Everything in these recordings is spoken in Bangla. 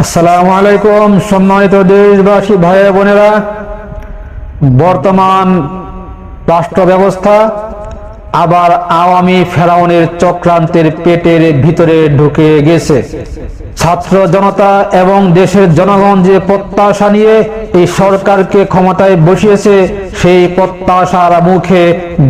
আসসালামু আলাইকুম সম্মানিত দেশবাসী ভাই বোনেরা। বর্তমান রাষ্ট্র ব্যবস্থা আবার আওয়ামী ফেরাউনের চক্রান্তের পেটের ভিতরে ঢুকে গেছে। ছাত্র জনতা এবং দেশের জনগণ যে প্রত্যাশা নিয়ে এই সরকারকে ক্ষমতায় বসিয়েছে, সেই প্রত্যাশার মুখে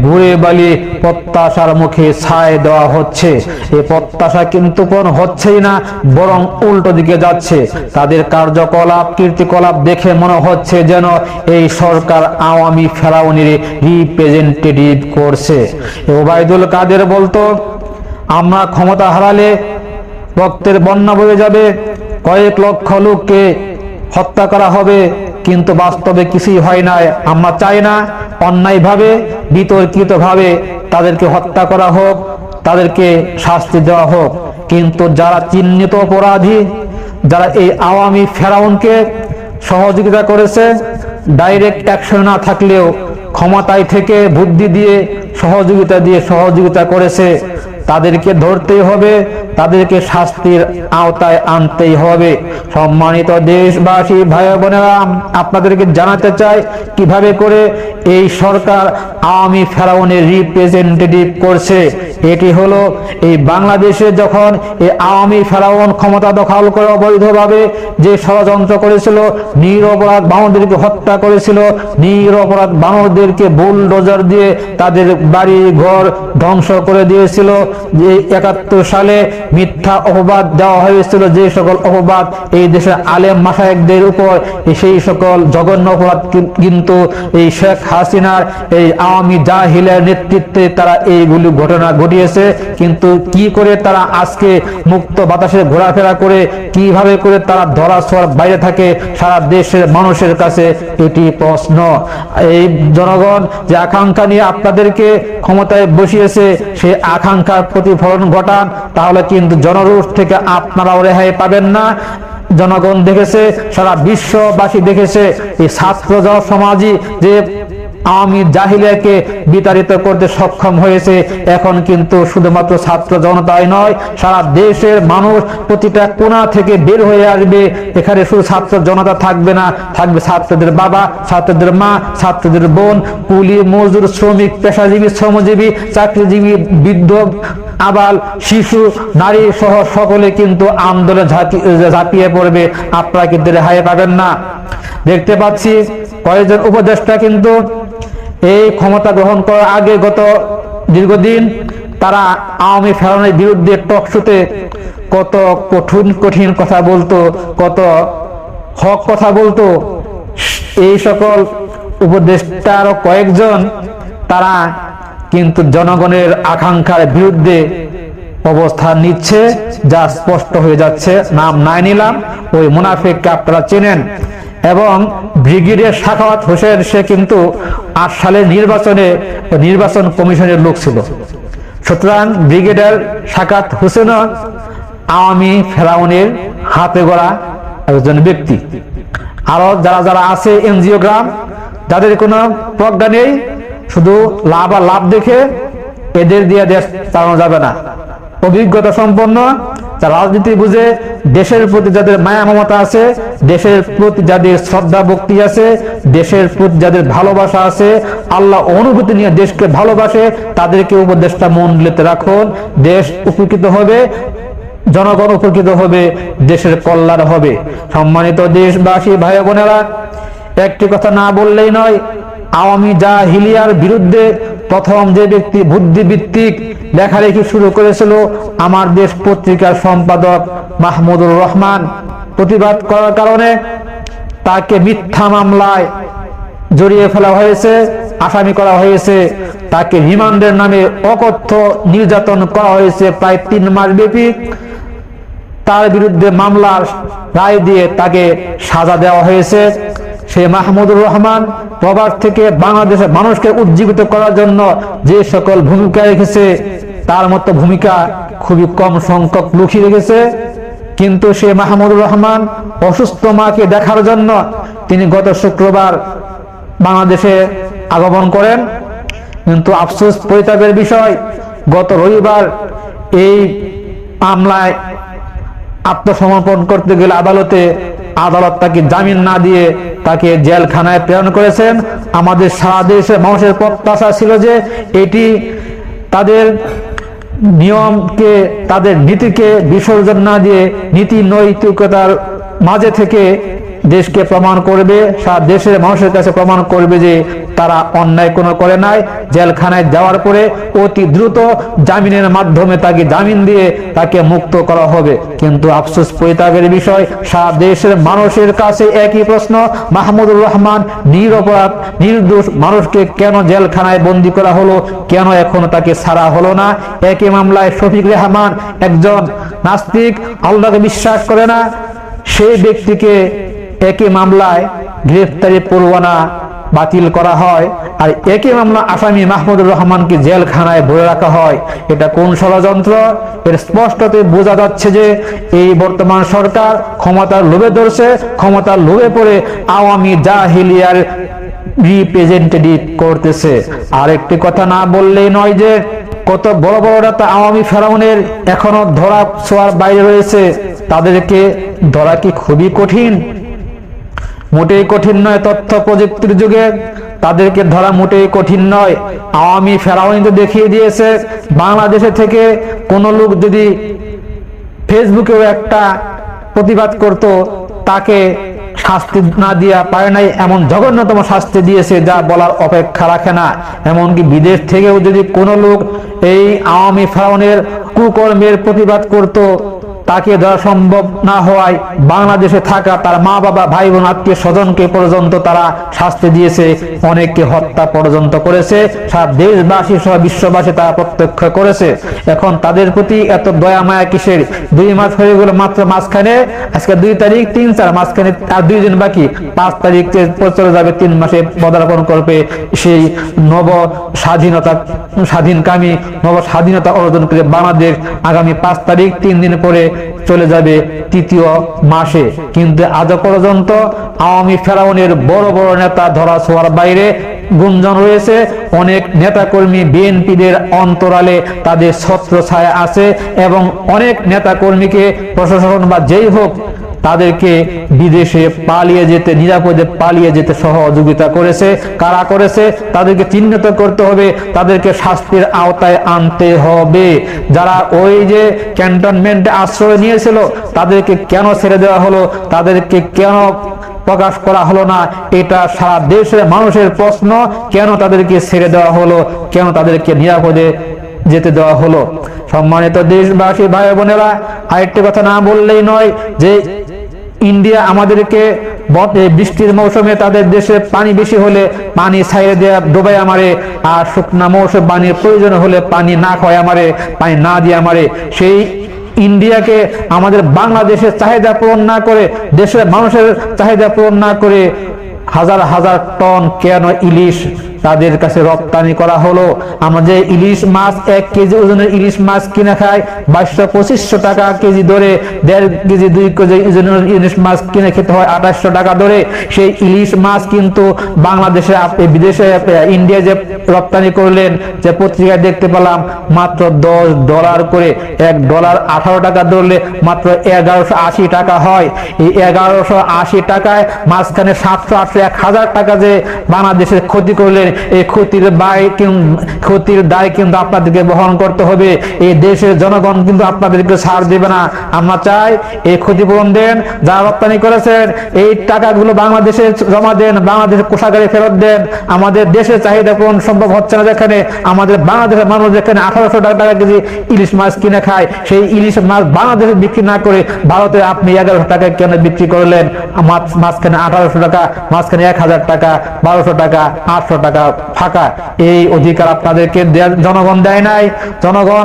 ঘুরে বালি প্রত্যাশার মুখে ছায় দেওয়া হচ্ছে। এই প্রত্যাশা কিন্তু কোন হচ্ছেই না, বরং উল্টো দিকে যাচ্ছে। তাদের কার্যকলাপ, কীর্তিকলাপ দেখে মনে হচ্ছে যেন এই সরকার আওয়ামী ফেরাউনির রিপ্রেজেন্টেটিভ করছে। ওবায়দুল কাদের বলতো, আমরা ক্ষমতা হারালে রক্তের বন্যা বয়ে যাবে, কয়েক লক্ষ লোককে হত্যা করা হবে। কিন্তু বাস্তবে কিছুই হয় না। আমরা চাই না অন্যায়ভাবে, বিতর্কিতভাবে তাদেরকে হত্যা করা হোক, তাদেরকে শাস্তি দেওয়া হোক। কিন্তু যারা চিহ্নিত অপরাধী, যারা এই আওয়ামী ফেরাউনকে সহযোগিতা করেছে ডাইরেক্ট অ্যাকশন না থাকলেও ক্ষমতায় থেকে বুদ্ধি দিয়ে সহযোগিতা দিয়ে সহযোগিতা করেছে তাদেরকে ধরতেই হবে, তাদেরকে শাস্তির আওতায় আনতেই হবে। সম্মানিত দেশবাসী, ভাই বোনেরা, আপনাদেরকে জানাতে চাই, কীভাবে করে এই সরকার আওয়ামী ফেরাউনের রিপ্রেজেন্টেটিভ করছে? এটি হলো এই বাংলাদেশে যখন এই আওয়ামী ফেরাউন ক্ষমতা দখল করে অবৈধভাবে যে ষড়যন্ত্র করেছিল নিরপরাধ বানরদেরকে হত্যা করেছিল নিরপরাধ বানরদেরকে বুলডোজার দিয়ে তাদের বাড়ি, ঘর ধ্বংস করে দিয়েছিল। যে একাত্তর সালে মিথ্যা অপবাদ দেওয়া হয়েছিল, যে সকল অপবাদ এই দেশের আলেম মাসায়কদের উপর, সেই সকল জঘন্য অপরাধ কিন্তু এই শেখ হাসিনার এই আওয়ামী জাহিলের নেতৃত্বে তারা এইগুলি ঘটনা ঘটিয়েছে কিন্তু কি করে তারা আজকে মুক্ত বাতাসে ঘোরাফেরা করে, কীভাবে করে তারা ধরা ছোঁয়ার বাইরে থাকে, সারা দেশের মানুষের কাছে এটি প্রশ্ন। এই জনগণ যে আকাঙ্ক্ষা নিয়ে আপনাদেরকে ক্ষমতায় বসিয়েছে সেই আকাঙ্ক্ষার প্রতিফলন ঘটান, তাহলে কিন্তু জনরোষ থেকে আপনারাও রেহাই পাবেন না। জনগণ দেখেছে, সারা বিশ্ববাসী দেখেছে, এই ছাত্র সমাজই যে আওয়ামী জাহিলিয়াকে বিতাড়িত করতে সক্ষম হয়েছে। এখন কিন্তু শুধুমাত্র ছাত্র জনতাই নয়, সারা দেশের মানুষ প্রতিটা কোণা থেকে বের হয়ে আসবে। এখানে শুধু ছাত্র জনতা থাকবে না, থাকবে ছাত্রদের বাবা, ছাত্রদের মা, ছাত্রদের বোন, কুলি, মজদুর, শ্রমিক, পেশাজীবী, শ্রমজীবী, চাকরিজীবী, বৃদ্ধ, আবাল, শিশু, নারী সহ সকলে কিন্তু আন্দোলন ঝাঁপিয়ে পড়বে। আপনারা কিন্তু রেহাই পাবেন না। দেখতে পাচ্ছি, কয়েকজন উপদেষ্টা কিন্তু এই ক্ষমতা গ্রহণ করার আগে গত দীর্ঘদিন তারা আওয়ামী ফেরানোর বিরুদ্ধে টকশোতে কত কঠিন কঠিন কথা বলতো, কত হক কথা বলতো। এই সকল উপদেষ্টার কয়েকজন তারা কিন্তু জনগণের আকাঙ্ক্ষার বিরুদ্ধে অবস্থান নিচ্ছে, যা স্পষ্ট হয়ে যাচ্ছে। নাম নাই নিলাম, ওই মুনাফিককে আপনারা চেনেন। এবং ব্রিগেডিয়ার শাখাওয়াত হোসেন, সে কিন্তু আট সালের নির্বাচনে নির্বাচন কমিশনের লোক ছিল। সুতরাং ব্রিগেডিয়ার শাকাত হোসেনও আওয়ামী ফেরাউনের হাতে গড়া একজন ব্যক্তি। আরও যারা যারা আছে এনজিও গ্রাম, যাদের কোনো প্রজ্ঞা নেই, শুধু লাভ আর লাভ দেখে এদের দিয়ে দেশ চালানো যাবে না। অভিজ্ঞতা সম্পন্ন রাজনীতি বুঝে দেশের প্রতি যাদের মায়া মমতা আছে, দেশের প্রতি যাদের শ্রদ্ধা ভক্তি আছে, দেশের প্রতি যাদের ভালোবাসা আছে, আল্লাহ অনুভূতি নিয়ে দেশকে ভালোবাসে, তাদেরকে উপদেশটা মন্ডলিতে রাখুন। দেশ উপকৃত হবে, জনগণ উপকৃত হবে, দেশের কল্যাণ হবে। সম্মানিত দেশবাসী ভাই বোনেরা, একটি কথা না বললেই নয়, আওয়ামী জাহিলিয়ার বিরুদ্ধে প্রথম যে ব্যক্তি বুদ্ধিভিত্তিক লেখালেখি শুরু করেছিল, আমার দেশ পত্রিকার সম্পাদক মাহমুদুর রহমান। প্রতিবাদ করার কারণে তাকে মিথ্যা মামলায় জড়িয়ে ফেলা হয়েছে, আসামি করা হয়েছে। তাকে রিমান্ডের নামে অকথ্য নির্যাতন করা হয়েছে প্রায় তিন মাস ব্যাপী। তার বিরুদ্ধে মামলার রায় দিয়ে তাকে সাজা দেওয়া হয়েছে। সে মাহমুদুর রহমান প্রবাস থেকে বাংলাদেশের মানুষকে উজ্জীবিত করার জন্য যে সকল ভূমিকা রেখেছে, তার মতো ভূমিকা খুবই কম সংখ্যক লুকি রেখেছে। কিন্তু সে মাহমুদুর রহমান অসুস্থ মাকে দেখার জন্য তিনি গত শুক্রবার বাংলাদেশে আগমন করেন। কিন্তু আফসোস পরিতাপের বিষয়, গত রবিবার এই মামলায় আত্মসমর্পণ করতে গেলে আদালতে আদালত তাকে জামিন না দিয়ে তাকে জেলখানায় প্রেরণ করেছেন। আমাদের সারা দেশের মানুষের প্রত্যাশা ছিল যে এটি তাদের নিয়মকে, তাদের নীতিকে বিসর্জন না দিয়ে নীতি নৈতিকতার মাঝে থেকে দেশকে প্রমাণ করবে সারা দেশের মানুষের কাছে প্রমাণ করবে যে তারা অন্যায় কোনো করে নাই। জেলখানায় যাওয়ার পরে অতি দ্রুত জামিনের মাধ্যমে তাকে জামিন দিয়ে তাকে মুক্ত করা হবে। কিন্তু আফসোস পরিত্যাগের বিষয়, সারা দেশের মানুষের কাছে একই প্রশ্ন, মাহমুদুর রহমান নিরপরাধ, নির্দোষ মানুষকে কেন জেলখানায় বন্দি করা হলো, কেন এখনও তাকে ছাড়া হলো না? একই মামলায় শফিক রহমান একজন নাস্তিক, আল্লাহকে বিশ্বাস করে না। সেই ব্যক্তিকে একই মামলায় গ্রেফতারি পরোয়ানা বাতিল করা হয় আর একই মামলা আসামি মাহমুদুর রহমানকে জেলখানায় ভরে রাখা হয়। এটা কোন ষড়যন্ত্র? এর স্পষ্টতে বোঝা যাচ্ছে যে এই বর্তমান সরকার ক্ষমতার লোভে ধরছে, ক্ষমতার লোভে পড়ে আওয়ামী জাহিলিয়ার রিপ্রেজেন্টেটিভ করতেছে। আর একটি কথা না বললেই নয় যে, কত বড় বড় নেতা আওয়ামী ফেরাউনের এখনও ধরা ছোঁয়ার বাইরে রয়েছে। তাদেরকে ধরা কি খুবই কঠিন? মোটেই কঠিন নয় তথ্য প্রযুক্তির যুগে। তাদেরকে ধরা মোটেই কঠিন নয়। আওয়ামী ফেরাউন তো দেখিয়ে দিয়েছে, বাংলাদেশে থেকে কোনো লোক যদি ফেসবুকেও একটা প্রতিবাদ করত, তাকে শাস্তি না দিয়া পারে নাই। এমন জঘন্যতম শাস্তি দিয়েছে, যা বলার অপেক্ষা রাখে না। এমনকি বিদেশ থেকেও যদি কোনো লোক এই আওয়ামী ফেরাউনের কুকর্মের প্রতিবাদ করত তাকে দেওয়া সম্ভব না হওয়ায় বাংলাদেশে থাকা তার মা বাবা, ভাই বোন, আত্মীয় স্বজনকে পর্যন্ত তারা শাস্তি দিয়েছে, অনেককে হত্যা পর্যন্ত করেছে, সারা দেশবাসী সহ বিশ্ববাসী তারা প্রত্যক্ষ করেছে। এখন তাদের প্রতি এত দয়া মায়া কিসের? দুই মাস হয়ে গেল মাত্র মাঝখানে, আজকে দুই তারিখ, তিন চার মাঝখানে, আর দুই দিন বাকি। পাঁচ তারিখ চলে যাবে তিন মাসে পদার্পণ করবে সেই নব স্বাধীনতা, স্বাধীনকামী, নব স্বাধীনতা অর্জন করে বাংলাদেশ আগামী পাঁচ তারিখ, তিন দিন পরে চলে যাবে তৃতীয় মাসে। কিন্তু আজ পর্যন্ত আওয়ামী ফেরাউনের বড় বড় নেতা ধরা ছোয়ার বাইরে গুঞ্জন রয়েছে। অনেক নেতাকর্মী বিএনপিদের অন্তরালে তাদের ছত্র ছায়া আছে এবং অনেক নেতাকর্মীকে প্রশাসন বা যেই হোক তাদেরকে বিদেশে পালিয়ে যেতে, নিরাপদে পালিয়ে যেতে সহযোগিতা করেছে। কারা করেছে? তাদেরকে চিহ্নিত করতে হবে। তাদেরকে শাস্তির আওতায় আনতে হবে। যারা ওই যে ক্যান্টনমেন্টে আশ্রয় নিয়েছিল, তাদেরকে কেন ছেড়ে দেওয়া হলো? তাদেরকে কেন প্রকাশ করা হলো না? এটা সারা দেশের মানুষের প্রশ্ন। কেন তাদেরকে ছেড়ে দেওয়া হলো? কেন তাদেরকে নিরাপদে যেতে দেওয়া হলো? সম্মানিত দেশবাসী, ভাই বোনেরা, আরেকটি কথা না বললেই নয় যে ইন্ডিয়া আমাদেরকে বৃষ্টির মৌসুমে তাদের দেশে পানি বেশি হলে পানি ছাইড়ে দেওয়া ডোবাই আমারে। আর শুকনা মৌসুম পানির প্রয়োজন হলে পানি না খাওয়ায় আমারে, পানি না দিয়ে আমারে। সেই ইন্ডিয়াকে আমাদের বাংলাদেশের চাহিদা পূরণ না করে, দেশের মানুষের চাহিদা পূরণ না করে হাজার হাজার টন কেন ইলিশ তাদের কাছে রপ্তানি করা হলো। আমাদের ইলিশ মাছ, এক কেজি ওজনের ইলিশ মাছ কিনে খায় বাইশশো পঁচিশশো টাকা কেজি ধরে দেড় কেজি, দুই কেজি ওজনের ইলিশ মাছ কিনে খেতে হয় আঠাশশো টাকা ধরে সেই ইলিশ মাছ কিন্তু বাংলাদেশে বিদেশে ইন্ডিয়া যে রপ্তানি করলেন, যে পত্রিকায় দেখতে পেলাম, মাত্র দশ ডলার করে, এক ডলার আঠারো টাকা ধরলে মাত্র এগারোশো আশি টাকা হয়। এই এগারোশো আশি টাকায় মাঝখানে সাতশো আটশো এক হাজার টাকা যে বাংলাদেশের ক্ষতি করলেন এই ক্ষতির ক্ষতির দায় কিন্তু আপনাদেরকে বহন করতে হবে। এই দেশের জনগণ কিন্তু আপনাদেরকে দেবে না। আমরা চাই এই ক্ষতিপূরণ দেন যারা রপ্তানি করেছেন, এই টাকাগুলো বাংলাদেশে জমা দেন বাংলাদেশের কোষাগারে ফেরত দেন। আমাদের দেশের চাহিদা পূরণ সম্ভব হচ্ছে না যেখানে আমাদের বাংলাদেশের মানুষ যেখানে আঠারোশো টাকা কেজি ইলিশ মাছ কিনে খায়, সেই ইলিশ মাছ বাংলাদেশে বিক্রি না করে ভারতে আপনি এগারোশো টাকায় কেন বিক্রি করলেন। মাঝখানে আঠারোশো টাকা, মাঝখানে এক হাজার টাকা, বারোশো টাকা, আটশো টাকা। ফাঁকা। এই অধিকার আপনাদেরকে জনগণ দেয় নাই। জনগণ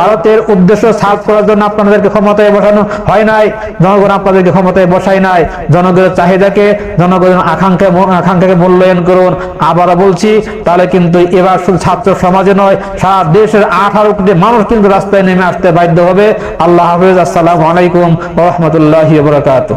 ভারতের উদ্দেশ্য সার্ভ করার জন্য আপনাদেরকে ক্ষমতায় বসানো হয় নাই। জনগণ আপনাদেরকে ক্ষমতায় বসায় নাই। জনগণের চাহিদাকে, জনগণের আকাঙ্ক্ষা আকাঙ্ক্ষাকে মূল্যায়ন করুন। আবারও বলছি, তাহলে কিন্তু এবার শুধু ছাত্র সমাজে নয়, সারা দেশের আঠারো কোটি মানুষ কিন্তু রাস্তায় নেমে আসতে বাধ্য হবে। আল্লাহ হাফিজ। আসসালামু আলাইকুম রহমতুল্লাহ বরকাত